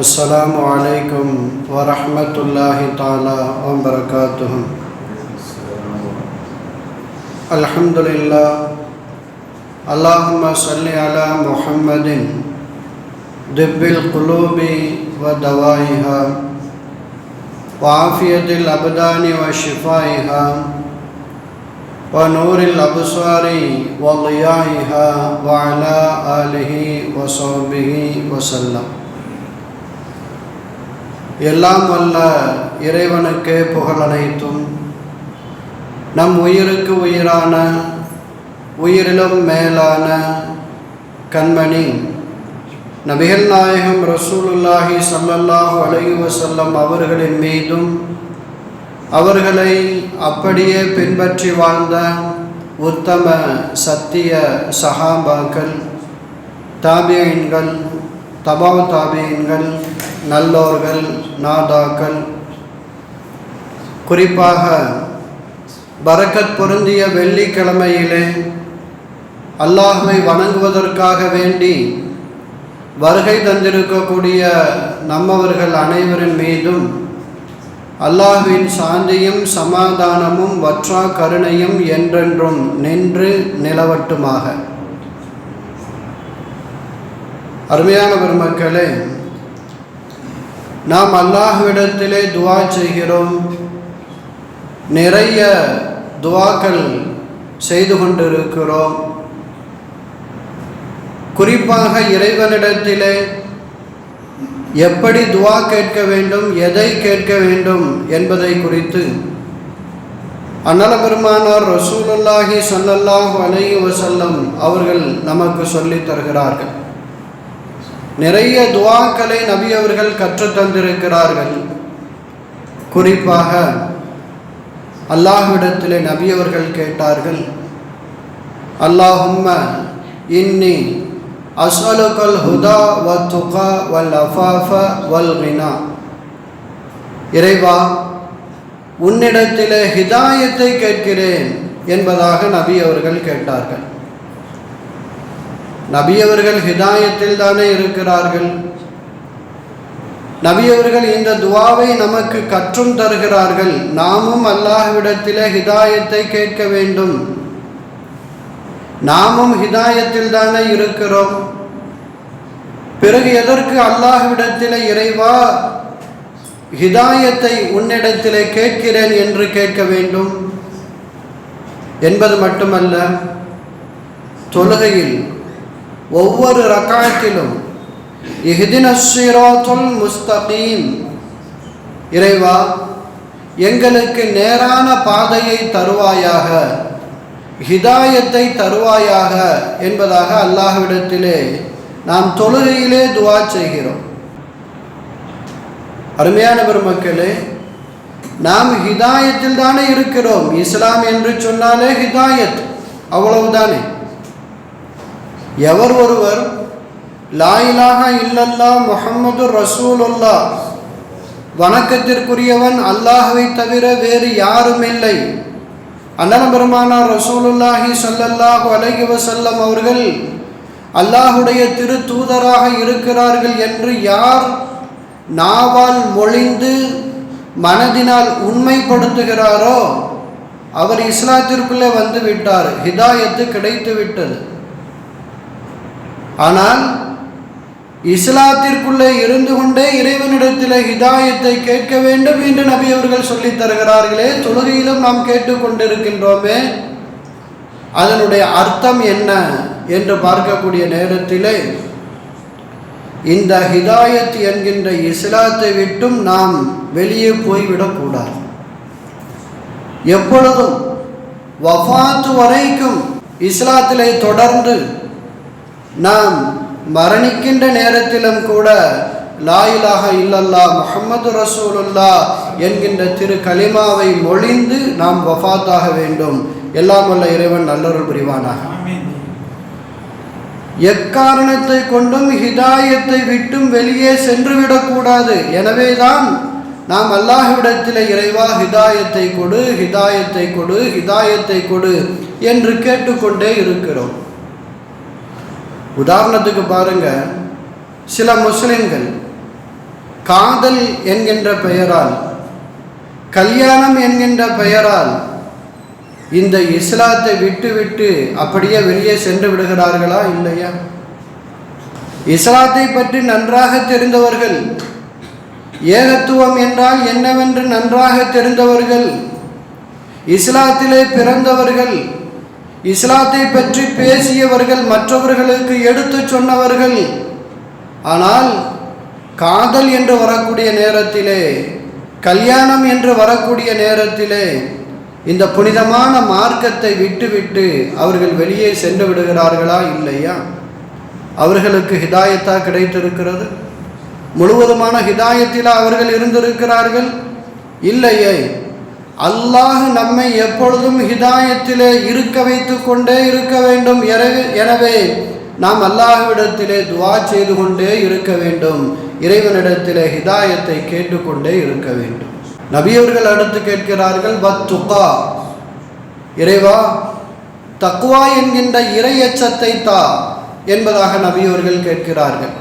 السلام عليكم ورحمة الله تعالى وبركاته. الحمد لله. اللهم صل على محمد. دب القلوب ودوائها. وعافية الأبدان وشفائها. ونور الأبصار وضيائها وعلى آله وصحبه وسلم. எல்லாம் வல்ல இறைவனுக்கே புகழ் அனைத்தும். நம் உயிருக்கு உயிரான உயிரிலும் மேலான கண்மணி நபிகள் நாயகம் ரசூலுல்லாஹி சல்லல்லாஹு அலைஹி வஸல்லம் அவர்களின் மீதும் அவர்களை அப்படியே பின்பற்றி வாழ்ந்த உத்தம சத்திய சஹாபாக்கள் தாபியன்கள் தபா தாபியன்கள் நல்லோர்கள் நாதாக்கள். குறிப்பாக பரக்கத் பொருந்திய வெள்ளிக்கிழமையிலே அல்லாஹுவை வணங்குவதற்காக வேண்டி வருகை தந்திருக்கக்கூடிய நம்மவர்கள் அனைவரின் மீதும் அல்லாஹுவின் சாந்தியும் சமாதானமும் வற்றா கருணையும் என்றென்றும் நின்று நிலவட்டுமாக. அருமையான பெருமக்களே நாம் அல்லாஹ்விடத்திலே துவா செய்கிறோம். நிறைய துவாக்கள் செய்து கொண்டிருக்கிறோம். குறிப்பாக இறைவனிடத்திலே எப்படி துவா கேட்க வேண்டும் எதை கேட்க வேண்டும் என்பதை குறித்து. அன்னல பெருமானார் ரசூலுல்லாஹி சல்லல்லாஹு அலைஹி வசல்லம் அவர்கள் நமக்கு சொல்லித் தருகிறார்கள். நிறைய துவாக்களை நபி அவர்கள் கற்றுத்தந்திருக்கிறார்கள். குறிப்பாக அல்லாஹ்விடத்திலே நபி அவர்கள் கேட்டார்கள் அல்லாஹும்ம இன்னி அஸ்அலுகல் ஹுதா வ துகா வல் அஃபாஃப வல் மினா இறைவா உன்னிடத்திலே ஹிதாயத்தை கேட்கிறேன் என்பதாக நபி அவர்கள் கேட்டார்கள். நபியவர்கள் ஹிதாயத்தில் தானே இருக்கிறார்கள். நபியவர்கள் இந்த துவாவை நமக்கு கற்றும் தருகிறார்கள். நாமும் அல்லாஹ்விடத்திலே ஹிதாயத்தை கேட்க வேண்டும். நாமும் ஹிதாயத்தில் தானே இருக்கிறோம். பிறகு எதற்கு அல்லாஹ்விடத்திலே இறைவா ஹிதாயத்தை உன்னிடத்திலே கேட்கிறேன் என்று கேட்க வேண்டும்? என்பது மட்டுமல்ல தொழுகையில் ஒவ்வொரு ரக்காயத்திலும் இஹ்தினஸ்ஸிராத்துல் முஸ்தகீம். இறைவா எங்களுக்கு நேரான பாதையை தருவாயாக ஹிதாயத்தை தருவாயாக என்பதாக அல்லாஹ்விடத்திலே நாம் தொழுகையிலே துவா செய்கிறோம். அருமையான பெருமக்களே நாம் ஹிதாயத்தில் தானே இருக்கிறோம். இஸ்லாம் என்று சொன்னாலே ஹிதாயத் அவ்வளவுதானே? எவர் ஒருவர் லாயிலாக இல்லல்லா முகம்மது ரசூலுல்லா வணக்கத்திற்குரியவன் அல்லாஹுவை தவிர வேறு யாரும் இல்லை. அண்ணன் பெருமானார் ரசூலுல்லாஹி சல்லல்லாஹு அலைஹி வசல்லம் அவர்கள் அல்லாஹுடைய திரு தூதராக இருக்கிறார்கள் என்று யார் நாவால் மொழிந்து மனதினால் உண்மைப்படுத்துகிறாரோ அவர் இஸ்லாத்திற்குள்ளே வந்து விட்டார் ஹிதாயத்து கிடைத்து விட்டது. ஆனால் இஸ்லாத்திற்குள்ளே இருந்து கொண்டே இறைவனிடத்தில் ஹிதாயத்தை கேட்க வேண்டும் என்று நபி அவர்கள் சொல்லித் தருகிறார்களே தொழுகையிலும் நாம் கேட்டுக்கொண்டிருக்கின்றோமே அதனுடைய அர்த்தம் என்ன என்று பார்க்கக்கூடிய நேரத்திலே இந்த ஹிதாயத் என்கின்ற இஸ்லாத்தை விட்டும் நாம் வெளியே போய்விடக்கூடாது எப்பொழுதும் வஃபாத்து வரைக்கும் இஸ்லாத்திலே தொடர்ந்து நாம் மரணிக்கின்ற நேரத்திலும் கூட லாயிலாக இல்லல்லா முஹம்மது ரசூலுல்லா என்கின்ற திரு கலிமாவை மொழிந்து நாம் வஃபாத்தாக வேண்டும். எல்லாம் வல்ல இறைவன் நல்லொருள் புரிவானாக. எக்காரணத்தை கொண்டும் ஹிதாயத்தை விட்டும் வெளியே சென்று விடக்கூடாது எனவேதான் நாம் அல்லாஹ்விடத்தில் இறைவா ஹிதாயத்தை கொடு ஹிதாயத்தை கொடு ஹிதாயத்தை கொடு என்று கேட்டுக்கொண்டே இருக்கிறோம். உதாரணத்துக்கு பாருங்கள் சில முஸ்லிம்கள் காதல் என்கின்ற பெயரால் கல்யாணம் என்கின்ற பெயரால் இந்த இஸ்லாத்தை விட்டுவிட்டு அப்படியே வெளியே சென்று விடுகிறார்களா இல்லையா? இஸ்லாத்தை பற்றி நன்றாக தெரிந்தவர்கள் ஏகத்துவம் என்றால் என்னவென்று நன்றாக தெரிந்தவர்கள் இஸ்லாத்திலே பிறந்தவர்கள் இஸ்லாத்தை பற்றி பேசியவர்கள் மற்றவர்களுக்கு எடுத்துச் சொன்னவர்கள். ஆனால் காதல் என்று வரக்கூடிய நேரத்திலே கல்யாணம் என்று வரக்கூடிய நேரத்திலே இந்த புனிதமான மார்க்கத்தை விட்டுவிட்டு அவர்கள் வெளியே சென்று விடுகிறார்களா இல்லையா? அவர்களுக்கு ஹிதாயத்தா கிடைத்திருக்கிறது? முழுவதுமான ஹிதாயத்தில் அவர்கள் இருந்திருக்கிறார்கள்? இல்லையே. அல்லாஹ் நம்மை எப்பொழுதும் ஹிதாயத்திலே இருக்க வைத்து கொண்டே இருக்க வேண்டும். எனவே எனவே நாம் அல்லாஹ்விடத்திலே துவா செய்து கொண்டே இருக்க வேண்டும். இறைவனிடத்திலே ஹிதாயத்தை கேட்டுக்கொண்டே இருக்க வேண்டும். நபியவர்கள் அடுத்து கேட்கிறார்கள் பத்துகா இறைவா தக்குவா என்கின்ற இறை எச்சத்தை தா என்பதாக நபியவர்கள் கேட்கிறார்கள்.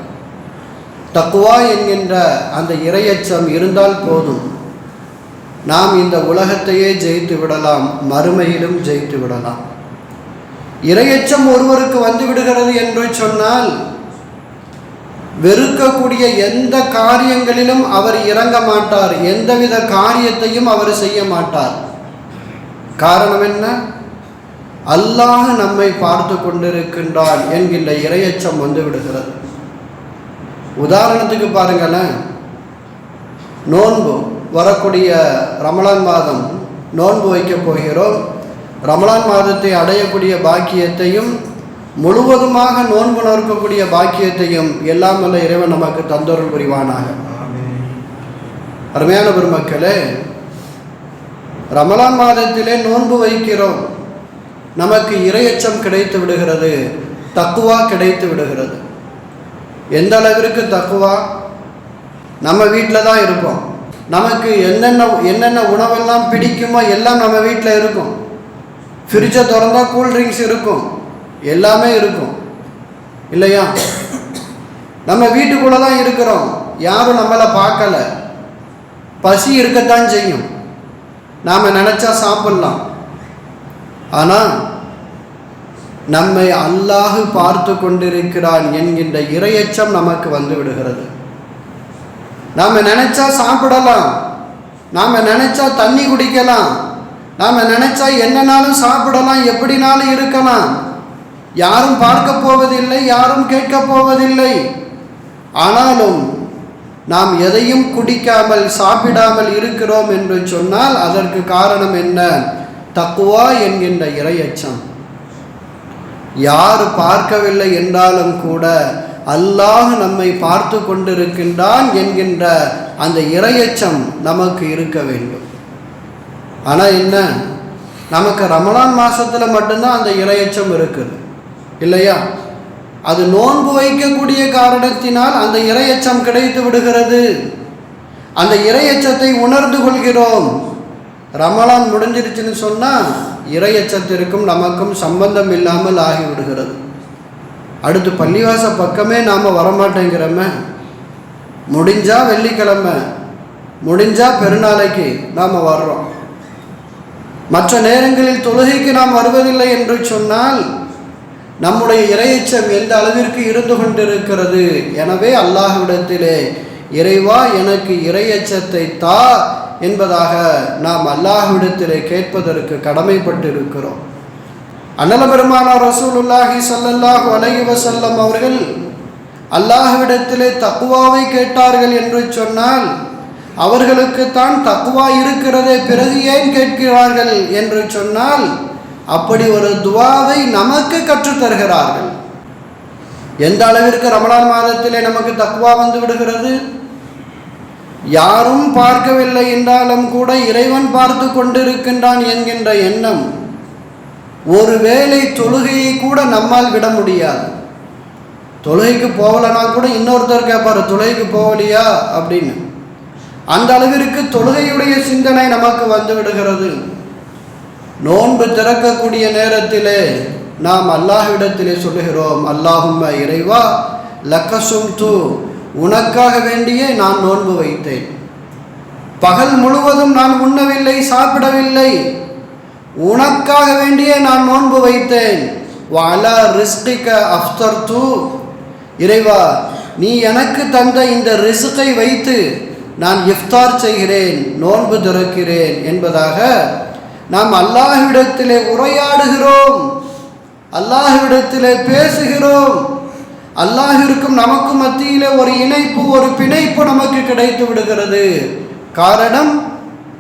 தக்குவா என்கின்ற அந்த இறையச்சம் இருந்தால் போதும். நாம் இந்த உலகத்தையே ஜெயித்து விடலாம் மறுமையிலும் ஜெயித்து விடலாம். இரையச்சம் ஒருவருக்கு வந்து விடுகிறது என்று சொன்னால் வெறுக்கக்கூடிய எந்த காரியங்களிலும் அவர் இறங்க மாட்டார் எந்தவித காரியத்தையும் அவர் செய்ய மாட்டார். காரணம் என்ன? அல்லாஹ் நம்மை பார்த்து கொண்டிருக்கின்றான் என்கின்ற இரையச்சம் வந்து விடுகிறது. உதாரணத்துக்கு பாருங்களேன். நோன்பு. வரக்கூடிய ரமலான் மாதம் நோன்பு வைக்கப் போகிறோம். ரமலான் மாதத்தை அடையக்கூடிய பாக்கியத்தையும் முழுவதுமாக நோன்பு நோக்கக்கூடிய பாக்கியத்தையும் எல்லாம் வல்ல இறைவன் நமக்கு தந்தொருள் புரிவானாக. அருமையான பெருமக்களே ரமலான் மாதத்திலே நோன்பு வைக்கிறோம். நமக்கு இரையச்சம் கிடைத்து விடுகிறது தக்குவா கிடைத்து விடுகிறது. எந்த அளவிற்கு தக்குவா? நம்ம வீட்டில் தான் இருப்போம். நமக்கு என்னென்ன என்னென்ன உணவெல்லாம் பிடிக்குமோ எல்லாம் நம்ம வீட்டில் இருக்கும். ஃப்ரிட்ஜை திறந்தால் கூல்ட்ரிங்க்ஸ் இருக்கும். எல்லாமே இருக்கும். இல்லையா? நம்ம வீட்டுக்குள்ளே தான் இருக்கிறோம். யாரும் நம்மளை பார்க்கல. பசி இருக்கத்தான் செய்யும். நாம் நினச்சா சாப்பிட்லாம். ஆனால் நம்மை அல்லாஹு பார்த்து கொண்டிருக்கிறான் என்கின்ற இரையச்சம் நமக்கு வந்து விடுகிறது. நாம் நினச்சா சாப்பிடலாம். நாம் நினச்சா தண்ணி குடிக்கலாம். நாம் நினச்சா என்னனாலும் சாப்பிடலாம் எப்படினாலும் இருக்கலாம். யாரும் பார்க்க போவதில்லை யாரும் கேட்க போவதில்லை. ஆனாலும் நாம் எதையும் குடிக்காமல் சாப்பிடாமல் இருக்கிறோம் என்று சொன்னால் அதற்கு காரணம் என்ன? தக்குவா என்கின்ற இரையச்சம். யார் பார்க்கவில்லை என்றாலும் கூட அல்லாஹ் நம்மை பார்த்து கொண்டிருக்கின்றான் என்கின்ற அந்த இரையச்சம் நமக்கு இருக்க வேண்டும். ஆனால் என்ன? நமக்கு ரமலான் மாதத்தில் மட்டும்தான் அந்த இரையச்சம் இருக்குது. இல்லையா? அது நோன்பு வைக்கக்கூடிய காரணத்தினால் அந்த இரையச்சம் கிடைத்து விடுகிறது. அந்த இரையச்சத்தை உணர்ந்து கொள்கிறோம். ரமலான் முடிஞ்சிருச்சுன்னு சொன்னால் இரையச்சத்திற்கும் நமக்கும் சம்பந்தம் இல்லாமல் ஆகிவிடுகிறது. அடுத்து பள்ளிவாச பக்கமே நாம் வரமாட்டேங்கிறோமே. முடிஞ்சால் வெள்ளிக்கிழமை முடிஞ்சால் பெருநாளைக்கு நாம் வர்றோம். மற்ற நேரங்களில் தொழுகைக்கு நாம் வருவதில்லை என்று சொன்னால் நம்முடைய இறையச்சம் எந்த அளவிற்கு இருந்து கொண்டிருக்கிறது? எனவே அல்லாஹ்விடத்திலே இறைவா எனக்கு இறையச்சத்தை தா என்பதாக நாம் அல்லாஹ்விடத்திலே கேட்பதற்கு கடமைப்பட்டிருக்கிறோம். அண்ணல பெருமானார் ரசூலுல்லாஹி சல்லல்லாஹ் அலைஹி செல்லம் அவர்கள் அல்லாஹ்விடத்திலே தக்குவாவை கேட்டார்கள் என்று சொன்னால் அவர்களுக்கு தான் தக்குவா இருக்கிறதே பிறகு ஏன் கேட்கிறார்கள் என்று சொன்னால் அப்படி ஒரு துவாவை நமக்கு கற்றுத் தருகிறார்கள். எந்த அளவிற்கு ரமணான் மாதத்திலே நமக்கு தக்குவா வந்து விடுகிறது? யாரும் பார்க்கவில்லை என்றாலும் கூட இறைவன் பார்த்து கொண்டிருக்கின்றான் என்கின்ற எண்ணம் ஒருவேளை தொழுகையை கூட நம்மால் விட முடியாது. தொழுகைக்கு போகலனா கூட இன்னொருத்தர் கேட்பார் தொழுகைக்கு போகலையா? அப்படின்னு. அந்த அளவிற்கு தொழுகையுடைய சிந்தனை நமக்கு வந்து விடுகிறது. நோன்பு திறக்கக்கூடிய நேரத்திலே நாம் அல்லாஹ்விடத்திலே சொல்லுகிறோம் அல்லாஹும்ம இறைவா லக்கசும் தூ உனக்காக வேண்டியே நான் நோன்பு வைத்தேன். பகல் முழுவதும் நான் உண்ணவில்லை சாப்பிடவில்லை. உனக்காக வேண்டியே நான் நோன்பு வைத்தேன். வாலா ரிஸ்கிக்க அஃப்தர் தூ இறைவா நீ எனக்கு தந்த இந்த ரிசுக்கை வைத்து நான் இஃப்தார் செய்கிறேன் நோன்பு திறக்கிறேன் என்பதாக நாம் அல்லாஹ்விடத்திலே உரையாடுகிறோம். அல்லாஹ்விடத்திலே பேசுகிறோம். அல்லாஹிற்கும் நமக்கும் மத்தியிலே ஒரு இணைப்பு ஒரு பிணைப்பு நமக்கு கிடைத்து விடுகிறது. காரணம்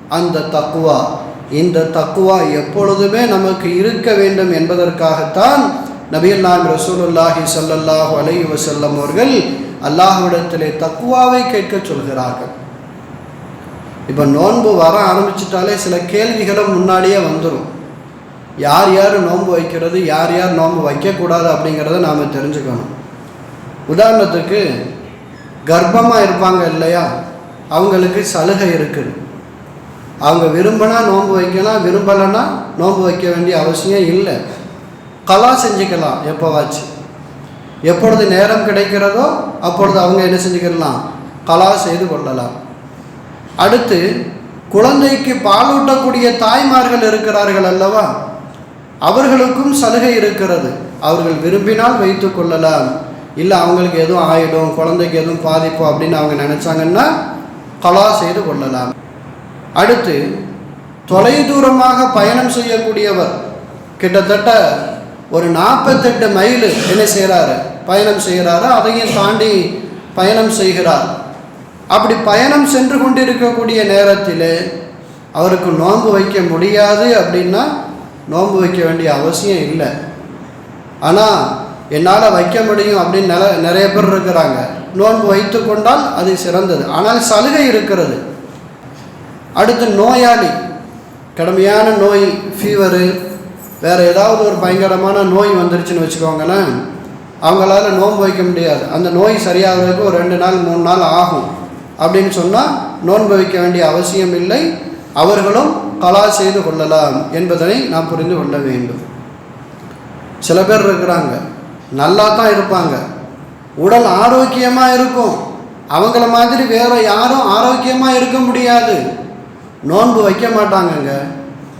அந்த தக்குவா இந்த தக்குவா எப்பொழுதுமே நமக்கு இருக்க வேண்டும் என்பதற்காகத்தான் நபிகள் நாம் ரசூலுல்லாஹி சல்லல்லாஹு அலை வசல்லம் அவர்கள் அல்லாஹ்விடத்திலே தக்குவாவை கேட்க சொல்கிறார்கள். இப்போ நோன்பு வர ஆரம்பிச்சிட்டாலே சில கேள்விகளும் முன்னாடியே வந்துடும் யார் யார் நோன்பு வைக்கிறது யார் யார் நோன்பு வைக்கக்கூடாது அப்படிங்கிறத நாம் தெரிஞ்சுக்கணும். உதாரணத்துக்கு கர்ப்பமாக இருப்பாங்க இல்லையா? அவங்களுக்கு சலுகை இருக்குது. அவங்க விரும்பினா நோன்பு வைக்கலாம் விரும்பலைன்னா நோன்பு வைக்க வேண்டிய அவசியம் இல்லை. கலா செஞ்சுக்கலாம் எப்போவாச்சு. எப்பொழுது நேரம் கிடைக்கிறதோ அப்பொழுது அவங்க என்ன செஞ்சுக்கலாம்? கலா செய்து கொள்ளலாம். அடுத்து குழந்தைக்கு பாலூட்டக்கூடிய தாய்மார்கள் இருக்கிறார்கள் அல்லவா? அவர்களுக்கும் சலுகை இருக்கிறது. அவர்கள் விரும்பினால் வைத்து கொள்ளலாம். இல்லை அவங்களுக்கு எதுவும் ஆகிடும் குழந்தைக்கு எதுவும் பாதிப்பு அப்படின்னு அவங்க நினச்சாங்கன்னா கலா செய்து கொள்ளலாம். அடுத்து தொலைதூரமாக பயணம் செய்யக்கூடியவர் கிட்டத்தட்ட ஒரு நாற்பத்தெட்டு மைல் என்ன செய்கிறாரு பயணம் செய்கிறாரு அதையும் தாண்டி பயணம் செய்கிறார். அப்படி பயணம் சென்று கொண்டிருக்கக்கூடிய நேரத்தில் அவருக்கு நோன்பு வைக்க முடியாது அப்படின்னா நோன்பு வைக்க வேண்டிய அவசியம் இல்லை. ஆனால் என்னால் வைக்க முடியும் அப்படின்னு நில நிறைய பேர் இருக்கிறாங்க. நோன்பு வைத்து கொண்டால் அது சிறந்தது. ஆனால் சலுகை இருக்கிறது. அடுத்து நோயாளி. கடுமையான நோய் ஃபீவரு வேறு ஏதாவது ஒரு பயங்கரமான நோய் வந்துருச்சுன்னு வச்சுக்கோங்களேன். அவங்களால நோன்பு வைக்க முடியாது. அந்த நோய் சரியாகிறதுக்கு ஒரு ரெண்டு நாள் மூணு நாள் ஆகும். அப்படின்னு சொன்னால் நோன்பு வைக்க வேண்டிய அவசியம் இல்லை. அவர்களும் கலா செய்து கொள்ளலாம் என்பதனை நாம் புரிந்து கொள்ள வேண்டும். சில பேர் இருக்கிறாங்க. நல்லா தான் இருப்பாங்க. உடல் ஆரோக்கியமாக இருக்கும். அவங்கள மாதிரி வேறு யாரும் ஆரோக்கியமாக இருக்க முடியாது. நோன்பு வைக்க மாட்டாங்கங்க.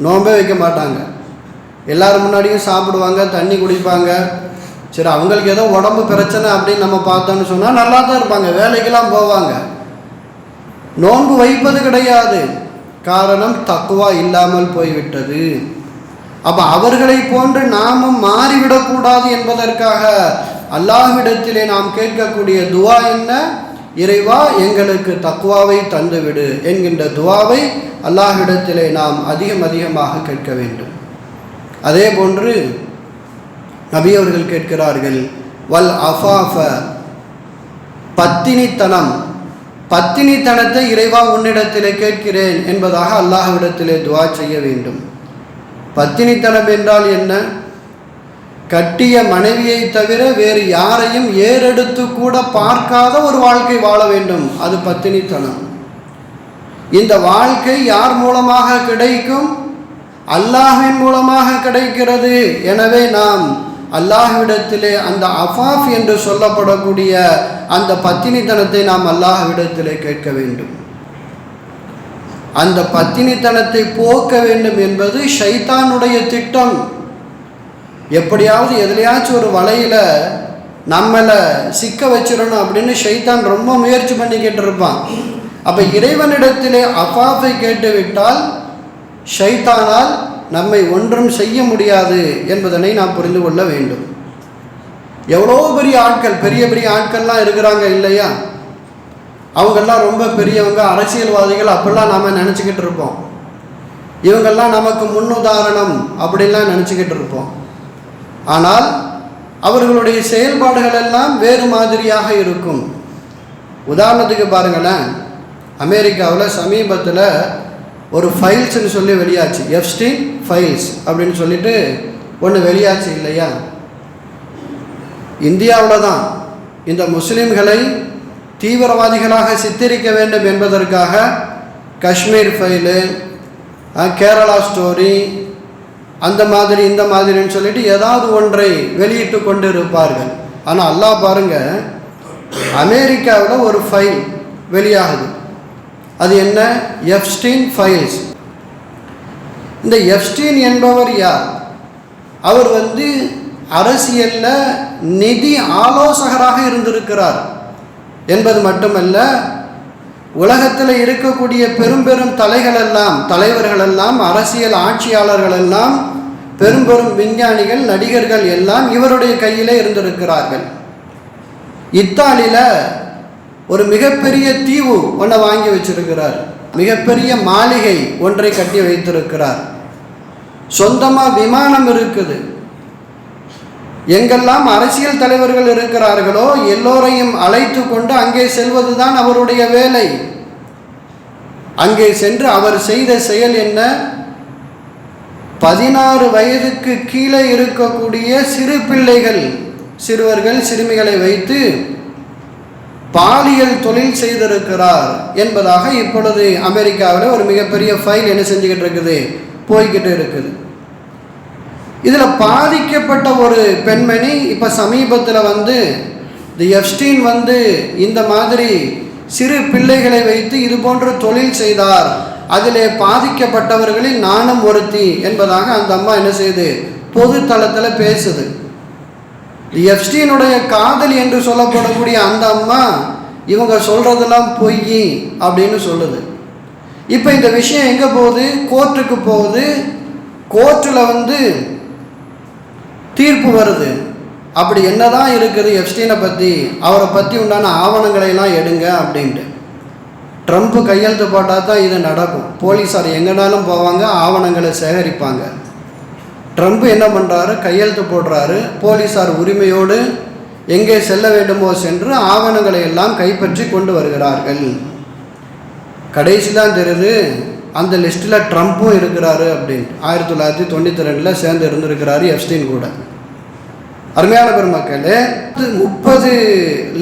நோன்பே வைக்க மாட்டாங்க. எல்லோரும் முன்னாடியும் சாப்பிடுவாங்க தண்ணி குடிப்பாங்க. சரி அவங்களுக்கு ஏதோ உடம்பு பிரச்சனை அப்படின்னு நம்ம பார்த்தோன்னு சொன்னால் நல்லா தான் இருப்பாங்க வேலைக்கெல்லாம் போவாங்க. நோன்பு வைப்பது கிடையாது. காரணம் தக்குவா இல்லாமல் போய்விட்டது. அப்போ அவர்களை போன்று நாமும் மாறிவிடக்கூடாது என்பதற்காக அல்லாஹ்விடத்திலே நாம் கேட்கக்கூடிய துவா என்ன? இறைவா எங்களுக்கு தக்குவாவை தந்துவிடு என்கின்ற துவாவை அல்லாஹிடத்திலே நாம் அதிகம் அதிகமாக கேட்க வேண்டும். அதே போன்று நபி அவர்கள் கேட்கிறார்கள் வல் அஃபாஃப? பத்தினித்தனம். பத்தினித்தனத்தை இறைவா உன்னிடத்திலே கேட்கிறேன் என்பதாக அல்லாஹ்விடத்திலே துவா செய்ய வேண்டும். பத்தினித்தனம் என்றால் என்ன? கட்டிய மனைவியை தவிர வேறு யாரையும் ஏறெடுத்து கூட பார்க்காத ஒரு வாழ்க்கை வாழ வேண்டும். அது பத்தினித்தனம். இந்த வாழ்க்கை யார் மூலமாக கிடைக்கும்? அல்லாஹின் மூலமாக கிடைக்கிறது. எனவே நாம் அல்லாஹ்விடத்திலே அந்த அஃபாஃப் என்று சொல்லப்படக்கூடிய அந்த பத்தினித்தனத்தை நாம் அல்லாஹ்விடத்திலே கேட்க வேண்டும். அந்த பத்தினித்தனத்தை போக்க வேண்டும் என்பது ஷைத்தானுடைய திட்டம். எப்படியாவது எதுலையாச்சும் ஒரு வலையில் நம்மளை சிக்க வச்சிடணும் அப்படின்னு ஷைத்தான் ரொம்ப முயற்சி பண்ணிக்கிட்டு இருப்பான் அப்போ இறைவனிடத்திலே அஃபாஃபை கேட்டுவிட்டால் ஷைத்தானால் நம்மை ஒன்றும் செய்ய முடியாது என்பதனை நாம் புரிந்து கொள்ள வேண்டும். எவ்வளோ பெரிய ஆட்கள் பெரிய பெரிய ஆட்கள்லாம் இருக்கிறாங்க இல்லையா? அவங்கெல்லாம் ரொம்ப பெரியவங்க அரசியல்வாதிகள் அப்படிலாம் நாம் நினச்சிக்கிட்டு இருப்போம். இவங்கெல்லாம் நமக்கு முன்னுதாரணம் அப்படின்லாம் நினச்சிக்கிட்டு இருப்போம். ஆனால் அவர்களுடைய செயல்பாடுகள் எல்லாம் வேறு மாதிரியாக இருக்கும். உதாரணத்துக்கு பாருங்களேன். அமெரிக்காவில் சமீபத்தில் ஒரு ஃபைல்ஸ்ன்னு சொல்லி வெளியாச்சு. எஃப்ஸ்டீன் ஃபைல்ஸ் அப்படின்னு சொல்லிட்டு ஒன்று வெளியாச்சு இல்லையா? இந்தியாவில் தான் இந்த முஸ்லீம்களை தீவிரவாதிகளாக சித்தரிக்க வேண்டும் என்பதற்காக காஷ்மீர் ஃபைலு கேரளா ஸ்டோரி அந்த மாதிரி இந்த மாதிரின்னு சொல்லிட்டு ஏதாவது ஒன்றை வெளியிட்டு கொண்டு இருப்பார்கள் ஆனால் அல்லாஹ் பாருங்க அமெரிக்காவில் ஒரு ஃபைல் வெளியாகுது. அது என்ன? எஃப்ஸ்டீன் ஃபைல்ஸ் இந்த எஃப்ஸ்டீன் என்பவர் யார்? அவர் வந்து அரசியலில் நிதி ஆலோசகராக இருந்திருக்கிறார். என்பது மட்டுமல்ல உலகத்தில் இருக்கக்கூடிய பெரும் பெரும் தலைகள் எல்லாம் அரசியல் ஆட்சியாளர்கள் எல்லாம் பெரும் பெரும் விஞ்ஞானிகள் நடிகர்கள் எல்லாம் இவருடைய கையிலே இருந்திருக்கிறார்கள். இத்தாலியில் ஒரு மிகப்பெரிய தீவு ஒன்றை வாங்கி வச்சிருக்கிறார். மிகப்பெரிய மாளிகை ஒன்றை கட்டி வைத்திருக்கிறார். சொந்தமாக விமானம் இருக்குது. எங்கெல்லாம் அரசியல் தலைவர்கள் இருக்கிறார்களோ எல்லோரையும் அழைத்து கொண்டு அங்கே செல்வதுதான் அவருடைய வேலை. அங்கே சென்று அவர் செய்த செயல் என்ன? பதினாறு வயதுக்கு கீழே இருக்கக்கூடிய சிறு பிள்ளைகள் சிறுவர்கள் சிறுமிகளை வைத்து பாலியல் தொழில் செய்திருக்கிறார் என்பதாக இப்பொழுது அமெரிக்காவில் ஒரு மிகப்பெரிய ஃபைல் என்ன செஞ்சுக்கிட்டு இருக்குது? போய்கிட்டு இருக்குது. இதில் பாதிக்கப்பட்ட ஒரு பெண்மணி இப்போ சமீபத்தில் வந்து தி எஃப்ஸ்டீன் வந்து இந்த மாதிரி சிறு பிள்ளைகளை வைத்து இது போன்ற தொழில் செய்தார். அதிலே பாதிக்கப்பட்டவர்களில் நானும் ஒருத்தி என்பதாக அந்த அம்மா என்ன செய்யுது பொது தளத்தில் பேசுது. தி எஃப்ஸ்டீனுடைய காதல் என்று சொல்லப்படக்கூடிய அந்த அம்மா இவங்க சொல்கிறதெல்லாம் பொய் அப்படின்னு சொல்லுது. இப்போ இந்த விஷயம் எங்கே போகுது? கோர்ட்டுக்கு போகுது. கோர்ட்டில் வந்து தீர்ப்பு வருது. அப்படி என்னதான் இருக்குது எப்ஸ்டீனை பற்றி அவரை பற்றி உண்டான ஆவணங்களை எல்லாம் எடுங்க அப்படின்ட்டு. ட்ரம்ப்பு கையெழுத்து போட்டால் தான் இது நடக்கும். போலீஸார் எங்கேனாலும் போவாங்க ஆவணங்களை சேகரிப்பாங்க. ட்ரம்ப் என்ன பண்ணுறாரு கையெழுத்து போடுறாரு. போலீஸார் உரிமையோடு எங்கே செல்ல வேண்டுமோ சென்று ஆவணங்களை எல்லாம் கைப்பற்றி கொண்டு வருகிறார்கள். கடைசி தான் தெரியுது அந்த லிஸ்ட்டில் ட்ரம்ப்பும் இருக்கிறாரு அப்படின்ட்டு ஆயிரத்தி தொள்ளாயிரத்தி தொண்ணூற்றி ரெண்டில் சேர்ந்து இருந்திருக்கிறாரு எஃப்ஸ்டீன் கூட. அருமையான பெருமக்களே முப்பது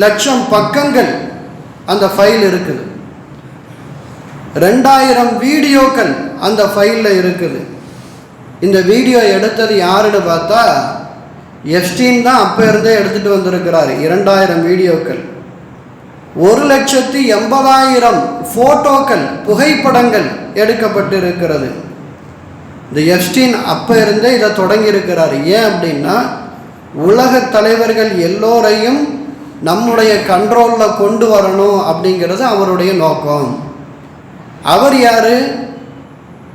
லட்சம் பக்கங்கள் அந்த ஃபைல் இருக்குது. ரெண்டாயிரம் வீடியோக்கள் அந்த ஃபைலில் இருக்குது. இந்த வீடியோ எடுத்தது யாருன்னு பார்த்தா எஸ்டீன் தான் அப்போ இருந்தே எடுத்துகிட்டு வந்திருக்கிறார். இரண்டாயிரம் வீடியோக்கள். ஒரு லட்சத்து எண்பதாயிரம் ஃபோட்டோக்கள் புகைப்படங்கள் எடுக்கப்பட்டிருக்கிறது. இந்த எஸ்டின் அப்போ இருந்தே இதை தொடங்கியிருக்கிறார். ஏன் அப்படின்னா உலக தலைவர்கள் எல்லோரையும் நம்முடைய கண்ட்ரோலில் கொண்டு வரணும் அப்படிங்கிறது அவருடைய நோக்கம். அவர் யார்?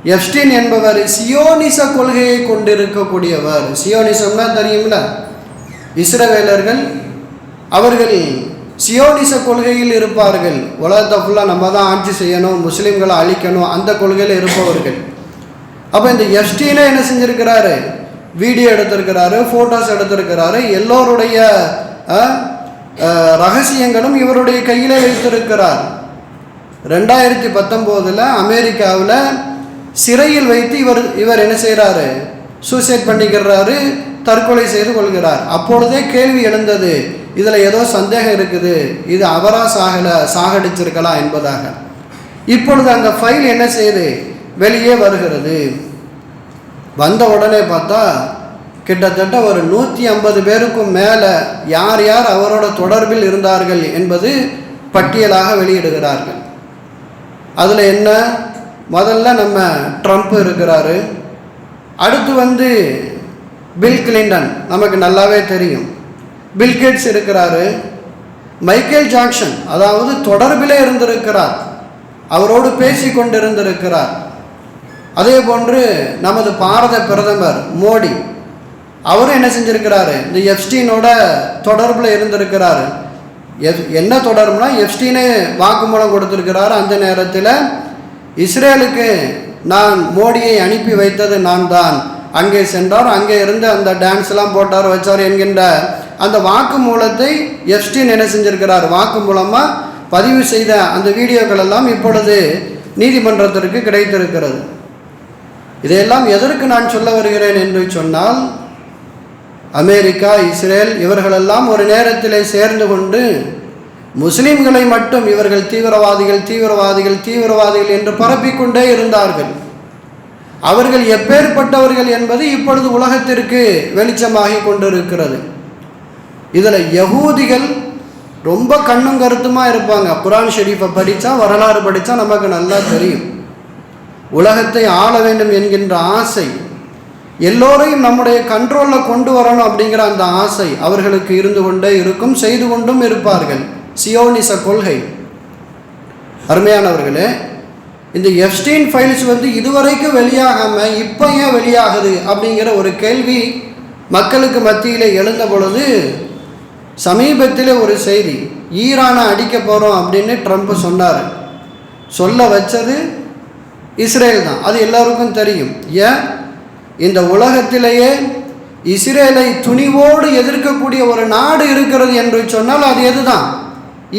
எஸ்டின் என்பவர் சியோனிச கொள்கையை கொண்டிருக்கக்கூடியவர். சியோனிசம்னா தெரியும்ல? இஸ்ரவேலர்கள் அவர்கள் சியோனிச கொள்கையில் இருப்பார்கள். உலகத்தை ஃபுல்லாக நம்ம தான் ஆட்சி செய்யணும் முஸ்லீம்களை அழிக்கணும் அந்த கொள்கையில் இருப்பவர்கள். அப்போ இந்த எஸ்டியில் என்ன செஞ்சுருக்கிறாரு? Video எடுத்திருக்கிறாரு photos எடுத்திருக்கிறாரு. எல்லோருடைய ரகசியங்களும் இவருடைய கையிலே வைத்திருக்கிறார். ரெண்டாயிரத்தி பத்தொம்போதில் அமெரிக்காவில் சிறையில் வைத்து இவர் இவர் என்ன செய்கிறாரு சூசைட் பண்ணிக்கிறாரு தற்கொலை செய்து கொள்கிறார். அப்பொழுதே கேள்வி எழுந்தது இதில் ஏதோ சந்தேகம் இருக்குது. இது அவராக சாகலை சாகடிச்சிருக்கலாம் என்பதாக. இப்பொழுது அந்த ஃபைல் என்ன செய்யுது வெளியே வருகிறது. வந்த உடனே பார்த்தா கிட்டத்தட்ட ஒரு நூற்றி ஐம்பது பேருக்கும் மேலே யார் யார் அவரோட தொடர்பில் இருந்தார்கள் என்பது பட்டியலாக வெளியிடுகிறார்கள். அதில் என்ன? முதல்ல நம்ம ட்ரம்ப் இருக்கிறாரு. அடுத்து வந்து பில் கிளின்டன் நமக்கு நல்லாவே தெரியும். பில்கேட்ஸ் இருக்கிறாரு. மைக்கேல் ஜாக்சன் அதாவது தொடர்பிலே இருந்திருக்கிறார். அவரோடு பேசி கொண்டிருந்திருக்கிறார். அதே போன்று நமது பாரத பிரதமர் மோடி அவரும் என்ன செஞ்சுருக்கிறாரு? இந்த எஃப்ஸ்டீனோட தொடர்பில் இருந்திருக்கிறாரு. எஃப் என்ன தொடர்புனா எஃப்ஸ்டீனே வாக்குமூலம் கொடுத்துருக்கிறாரு. அந்த நேரத்தில் இஸ்ரேலுக்கு நான் மோடியை அனுப்பி வைத்தது நான் தான் அங்கே சென்றார் அங்கே இருந்து அந்த டான்ஸ்லாம் போட்டார் வச்சார் என்கின்ற அந்த வாக்குமூலத்தை எஃப்ஸ்டீன் என்ன செஞ்சிருக்கிறார்? வாக்குமூலமாக பதிவு செய்த அந்த வீடியோக்கள் எல்லாம் இப்பொழுது நீதிமன்றத்திற்கு கிடைத்திருக்கிறது. இதையெல்லாம் எதற்கு நான் சொல்ல வருகிறேன் என்று சொன்னால் அமெரிக்கா இஸ்ரேல் இவர்களெல்லாம் ஒரு நேரத்திலே சேர்ந்து கொண்டு முஸ்லிம்களை மட்டும் இவர்கள் தீவிரவாதிகள் தீவிரவாதிகள் தீவிரவாதிகள் என்று பரப்பிக்கொண்டே இருந்தார்கள். அவர்கள் எப்பேற்பட்டவர்கள் என்பது இப்பொழுது உலகத்திற்கு வெளிச்சமாகி கொண்டிருக்கிறது. இதில் யகூதிகள் ரொம்ப கண்ணும் கருத்துமாக இருப்பாங்க. குரான் ஷெரீஃபை படித்தா வரலாறு படித்தா நமக்கு நல்லா தெரியும். உலகத்தை ஆள வேண்டும் என்கின்ற ஆசை எல்லோரையும் நம்முடைய கண்ட்ரோலில் கொண்டு வரணும் அப்படிங்கிற அந்த ஆசை அவர்களுக்கு இருந்து கொண்டே இருக்கும் செய்து கொண்டும் இருப்பார்கள். சியோனிச கொள்கை. அருமையானவர்களே இந்த எஃப்ஸ்டீன் ஃபைல்ஸ் வந்து இதுவரைக்கும் வெளியாகாமல் இப்போ ஏன் வெளியாகுது அப்படிங்கிற ஒரு கேள்வி மக்களுக்கு மத்தியில் எழுந்த பொழுது சமீபத்தில் ஒரு செய்தி ஈரானை அடிக்க போகிறோம் அப்படின்னு ட்ரம்ப் சொன்னார். சொல்ல வச்சது இஸ்ரேல் தான். அது எல்லாருக்கும் தெரியும். ஏன்? இந்த உலகத்திலேயே இஸ்ரேலை துணிவோடு எதிர்க்கக்கூடிய ஒரு நாடு இருக்கிறது என்று சொன்னால் அது எதுதான்?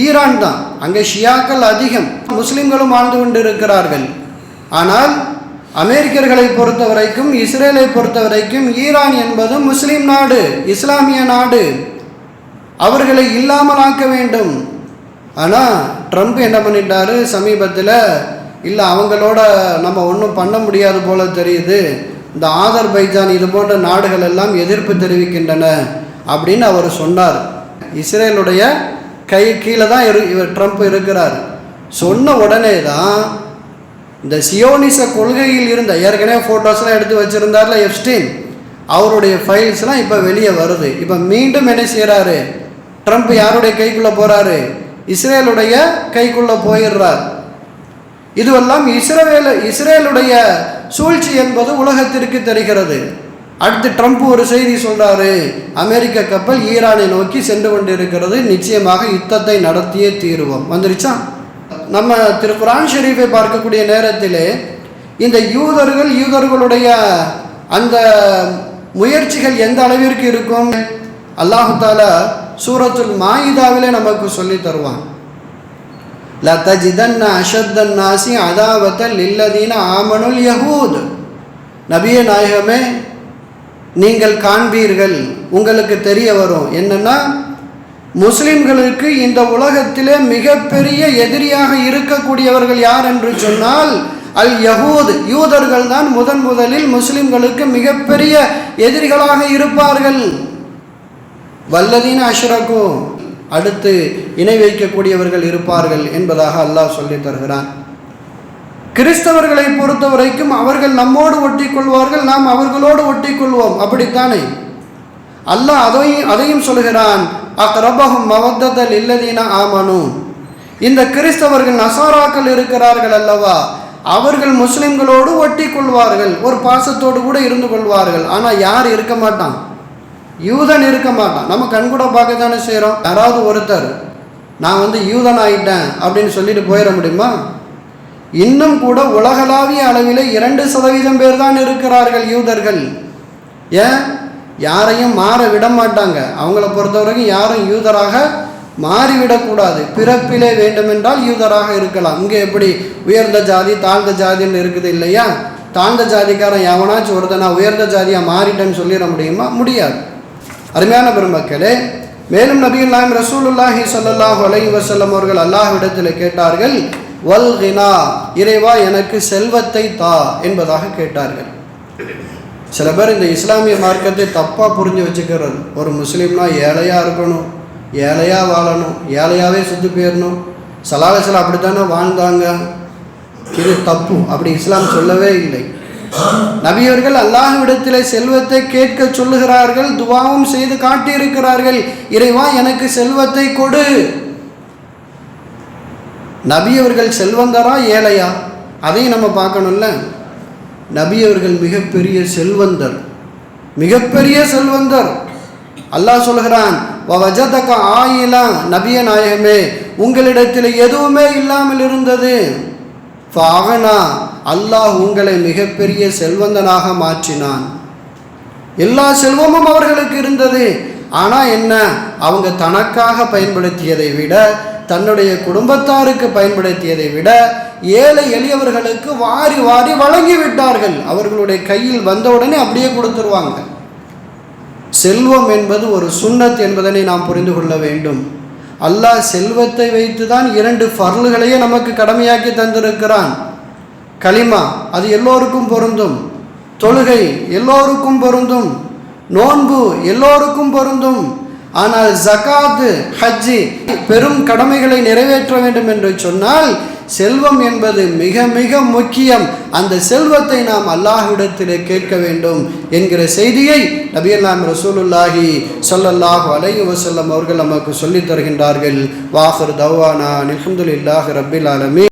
ஈரான் தான். அங்கே ஷியாக்கள் அதிகம் முஸ்லீம்களும் வாழ்ந்து கொண்டு இருக்கிறார்கள் ஆனால் அமெரிக்கர்களை பொறுத்த வரைக்கும் இஸ்ரேலை பொறுத்த வரைக்கும் ஈரான் என்பது முஸ்லீம் நாடு இஸ்லாமிய நாடு. அவர்களை இல்லாமல் ஆக்க வேண்டும். ஆனால் ட்ரம்ப் என்ன பண்ணிட்டாரு? சமீபத்தில் இல்லை அவங்களோட நம்ம ஒன்றும் பண்ண முடியாது போல தெரியுது. இந்த ஆதர்பைஜான் இது போன்ற நாடுகள் எல்லாம் எதிர்ப்பு தெரிவிக்கின்றன. அப்படின்னு அவர் சொன்னார். இஸ்ரேலுடைய கை கீழே தான் இரு இவர் ட்ரம்ப் இருக்கிறார். சொன்ன உடனே தான் இந்த சியோனிச கொள்கையில் இருந்த ஏற்கனவே ஃபோட்டோஸ்லாம் எடுத்து வச்சுருந்தார்ல எப்ஸ்டீன் அவருடைய ஃபைல்ஸ்லாம் இப்போ வெளியே வருது. இப்போ மீண்டும் என்ன செய்கிறாரு ட்ரம்ப் யாருடைய கைக்குள்ளே போகிறாரு இஸ்ரேலுடைய கைக்குள்ளே போயிடுறார். இதுவெல்லாம் இஸ்ரேல இஸ்ரேலுடைய சூழ்ச்சி என்பது உலகத்திற்கு தெரிகிறது. அடுத்து ட்ரம்ப் ஒரு செய்தி சொல்றாரு. அமெரிக்க கப்பல் ஈரானை நோக்கி சென்று கொண்டிருக்கிறது. நிச்சயமாக யுத்தத்தை நடத்தியே தீருவோம். வந்துருச்சா? நம்ம திரு குரான் ஷெரீஃபை பார்க்கக்கூடிய நேரத்திலே இந்த யூதர்கள் யூதர்களுடைய அந்த முயற்சிகள் எந்த அளவிற்கு இருக்கும்? அல்லாஹால சூரத்துல் மாயிதாவிலே நமக்கு சொல்லி தருவான். லதஜிதன் அஷத்தன் நாசி அதாவத்தல் இல்லதீன ஆமனுல் யஹூத். நபிய நாயகமே நீங்கள் காண்பீர்கள். உங்களுக்கு தெரிய வரும். என்னன்னா முஸ்லிம்களுக்கு இந்த உலகத்திலே மிகப்பெரிய எதிரியாக இருக்கக்கூடியவர்கள் யார் என்று சொன்னால் அல் யகூத். யூதர்கள் தான் முதன் முதலில் முஸ்லிம்களுக்கு மிகப்பெரிய எதிரிகளாக இருப்பார்கள். வல்லதீன் அஷ்ரகும் அடுத்து இணை வைக்கக்கூடியவர்கள் இருப்பார்கள் என்பதாக அல்லாஹ் சொல்லி தருகிறான். கிறிஸ்தவர்களை பொறுத்த வரைக்கும் அவர்கள் நம்மோடு ஒட்டி கொள்வார்கள் நாம் அவர்களோடு ஒட்டி கொள்வோம் அப்படித்தானே? அல்லாஹ் அதையும் அதையும் சொல்கிறான் அக்ரபகம் மவத்தல் இல்லதீன ஆமனு. இந்த கிறிஸ்தவர்கள் நசாராக்கள் இருக்கிறார்கள் அல்லவா? அவர்கள் முஸ்லிம்களோடு ஒட்டி கொள்வார்கள் ஒரு பாசத்தோடு கூட இருந்து கொள்வார்கள். ஆனால் யார் இருக்க மாட்டான்? யூதன் இருக்க மாட்டான். நம்ம கண் கூட பார்க்க தானே செய்கிறோம் யாராவது ஒருத்தர் நான் வந்து யூதன் ஆயிட்டேன் அப்படின்னு சொல்லிட்டு போயிட முடியுமா? இன்னும் கூட உலகளாவிய அளவில் இரண்டு சதவீதம் பேர் தான் இருக்கிறார்கள் யூதர்கள். ஏன்? யாரையும் மாற விட மாட்டாங்க. அவங்கள பொறுத்தவரைக்கும் யாரும் யூதராக மாறிவிடக்கூடாது. பிறப்பிலே வேண்டுமென்றால் யூதராக இருக்கலாம். இங்கே எப்படி உயர்ந்த ஜாதி தாழ்ந்த ஜாதின்னு இருக்குது இல்லையா? தாழ்ந்த ஜாதிக்காரன் எவனாச்சும் ஒருத்தனா உயர்ந்த ஜாதியாக மாறிட்டேன்னு சொல்லிட முடியுமா? முடியாது. அருமையான பெருமக்களே மேலும் நபிகள் ரசூலுல்லாஹி ஸல்லல்லாஹு அலைஹி வஸல்லம் அவர்கள் அல்லாஹ்விடத்தில் கேட்டார்கள் வல் கினா இறைவா எனக்கு செல்வத்தை தா என்பதாக கேட்டார்கள். சில பேர் இந்த இஸ்லாமிய மார்க்கத்தை தப்பாக புரிஞ்சு வச்சுக்கிறது. ஒரு முஸ்லீம்னா ஏழையாக இருக்கணும் ஏழையாக வாழணும் ஏழையாகவே சுற்றி போயிடணும் சலாகசில் அப்படித்தானே வாழ்ந்தாங்க? இது தப்பு. அப்படி இஸ்லாம் சொல்லவே இல்லை. நபியவர்கள் அல்லாஹ்விடத்திலே செல்வத்தை கேட்க சொல்லுகிறார்கள் துவாவும் செய்து காட்டியிருக்கிறார்கள். இறைவா எனக்கு செல்வத்தை கொடு. நபியவர்கள் செல்வந்தரா ஏழையா? அதையும் நம்ம பார்க்கணும்ல. நபியவர்கள் மிகப்பெரிய செல்வந்தர். மிகப்பெரிய செல்வந்தர். அல்லாஹ் சொல்கிறான் வஜதக ஆயிலா நபிய நாயகமே உங்களிடத்தில் எதுவுமே இல்லாமல் இருந்தது. ஃபாகனா அல்லாஹ் உங்களை மிகப்பெரிய செல்வந்தனாக மாற்றினான். எல்லா செல்வமும் அவர்களுக்கு இருந்தது. ஆனால் என்ன? அவங்க தனக்காக பயன்படுத்தியதை விட தன்னுடைய குடும்பத்தாருக்கு பயன்படுத்தியதை விட ஏழை எளியவர்களுக்கு வாரி வாரி வழங்கி விட்டார்கள் அவர்களுடைய கையில் வந்தவுடனே அப்படியே கொடுத்துருவாங்க. செல்வம் என்பது ஒரு சுண்ணத் என்பதனை நாம் புரிந்து கொள்ள வேண்டும். அல்லாஹ் செல்வத்தை வைத்து தான் இரண்டு ஃபர்லுகளையே நமக்கு கடமையாக்கி தந்திருக்கிறான். களிமா அது எல்லோருக்கும் பொருந்தும். தொழுகை எல்லோருக்கும் பொருந்தும். நோன்பு எல்லோருக்கும் பொருந்தும். ஆனால் ஜகாத்து ஹஜ்ஜி பெரும் கடமைகளை நிறைவேற்ற வேண்டும் என்று சொன்னால் செல்வம் என்பது மிக மிக முக்கியம். அந்த செல்வத்தை நாம் அல்லாஹ்விடத்திலே கேட்க வேண்டும் என்கிற செய்தியை நபியல்லாம் ரசூலுல்லாஹி சொல்லல்லாஹு அலைஹி வசல்லம் அவர்கள் நமக்கு சொல்லித் தருகின்றார்கள். வாஃபர் தவானா நிஹம்துல்லாஹ் ரபில் ஆலமி